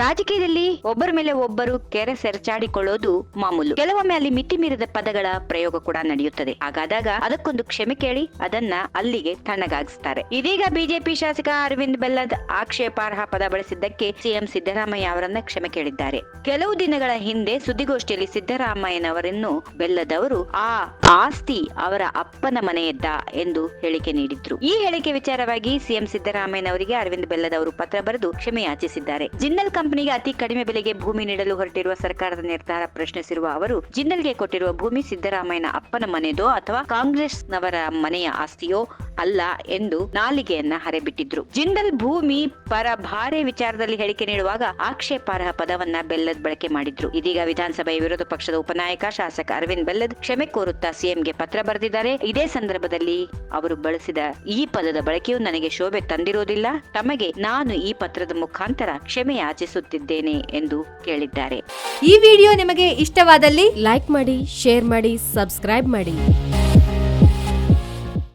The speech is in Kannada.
ರಾಜಕೀಯದಲ್ಲಿ ಒಬ್ಬರ ಮೇಲೆ ಒಬ್ಬರು ಕೆರೆ ಸೆರಚಾಡಿಕೊಳ್ಳೋದು ಮಾಮೂಲು. ಕೆಲವೊಮ್ಮೆ ಅಲ್ಲಿ ಮಿತಿ ಮೀರಿದ ಪದಗಳ ಪ್ರಯೋಗ ಕೂಡ ನಡೆಯುತ್ತದೆ. ಹಾಗಾದಾಗ ಅದಕ್ಕೊಂದು ಕ್ಷಮೆ ಕೇಳಿ ಅದನ್ನ ಅಲ್ಲಿಗೆ ತಣ್ಣಗಾಗಿಸ್ತಾರೆ. ಇದೀಗ ಬಿಜೆಪಿ ಶಾಸಕ ಅರವಿಂದ್ ಬೆಲ್ಲದ್ ಆಕ್ಷೇಪಾರ್ಹ ಪದ ಬಳಸಿದ್ದಕ್ಕೆ ಸಿಎಂ ಸಿದ್ದರಾಮಯ್ಯ ಅವರನ್ನ ಕ್ಷಮೆ ಕೇಳಿದ್ದಾರೆ. ಕೆಲವು ದಿನಗಳ ಹಿಂದೆ ಸುದ್ದಿಗೋಷ್ಠಿಯಲ್ಲಿ ಸಿದ್ದರಾಮಯ್ಯನವರನ್ನು ಬೆಲ್ಲದವರು ಆ ಆಸ್ತಿ ಅವರ ಅಪ್ಪನ ಮನೆಯದ್ದ ಎಂದು ಹೇಳಿಕೆ ನೀಡಿದ್ರು. ಈ ಹೇಳಿಕೆ ವಿಚಾರವಾಗಿ ಸಿಎಂ ಸಿದ್ದರಾಮಯ್ಯನವರಿಗೆ ಅರವಿಂದ್ ಬೆಲ್ಲದ್ ಅವರು ಪತ್ರ ಬರೆದು ಕ್ಷಮೆ ಯಾಚಿಸಿದ್ದಾರೆ ಜಿಂದಲ್ ಕಂಪನಿಗೆ ಅತಿ ಕಡಿಮೆ ಬೆಲೆಗೆ ಭೂಮಿ ನೀಡಲು ಹೊರಟಿರುವ ಸರ್ಕಾರದ ನಿರ್ಧಾರ ಪ್ರಶ್ನಿಸಿರುವ ಅವರು, ಜಿಂದಲ್ಗೆ ಕೊಟ್ಟಿರುವ ಭೂಮಿ ಸಿದ್ದರಾಮಯ್ಯನ ಅಪ್ಪನ ಮನೆದೋ ಅಥವಾ ಕಾಂಗ್ರೆಸ್ನವರ ಮನೆಯ ಆಸ್ತಿಯೋ ಅಲ್ಲ ಎಂದು ನಾಲಿಗೆಯನ್ನ ಹರೆಬಿಟ್ಟಿದ್ರು. ಜಿಂದಲ್ ಭೂಮಿ ಪರ ಭಾರೆ ವಿಚಾರದಲ್ಲಿ ಹೇಳಿಕೆ ನೀಡುವಾಗ ಆಕ್ಷೇಪಾರ್ಹ ಪದವನ್ನ ಬೆಲ್ಲದ್ ಬಳಕೆ ಮಾಡಿದ್ರು. ಇದೀಗ ವಿಧಾನಸಭೆಯ ವಿರೋಧ ಪಕ್ಷದ ಉಪನಾಯಕ ಶಾಸಕ ಅರವಿಂದ್ ಬೆಲ್ಲದ್ ಕ್ಷಮೆ ಕೋರುತ್ತಾ ಸಿಎಂಗೆ ಪತ್ರ ಬರೆದಿದ್ದಾರೆ. ಇದೇ ಸಂದರ್ಭದಲ್ಲಿ ಅವರು ಬಳಸಿದ ಈ ಪದದ ಬಳಕೆಯು ನನಗೆ ಶೋಭೆ ತಂದಿರೋದಿಲ್ಲ. ತಮಗೆ ನಾನು ಈ ಪತ್ರದ ಮುಖಾಂತರ ಕ್ಷಮೆ ಯಾಚಿಸುತ್ತಿದ್ದೇನೆ ಎಂದು ಕೇಳಿದ್ದಾರೆ. ಈ ವಿಡಿಯೋ ನಿಮಗೆ ಇಷ್ಟವಾದಲ್ಲಿ ಲೈಕ್ ಮಾಡಿ, ಶೇರ್ ಮಾಡಿ, ಸಬ್ಸ್ಕ್ರೈಬ್ ಮಾಡಿ.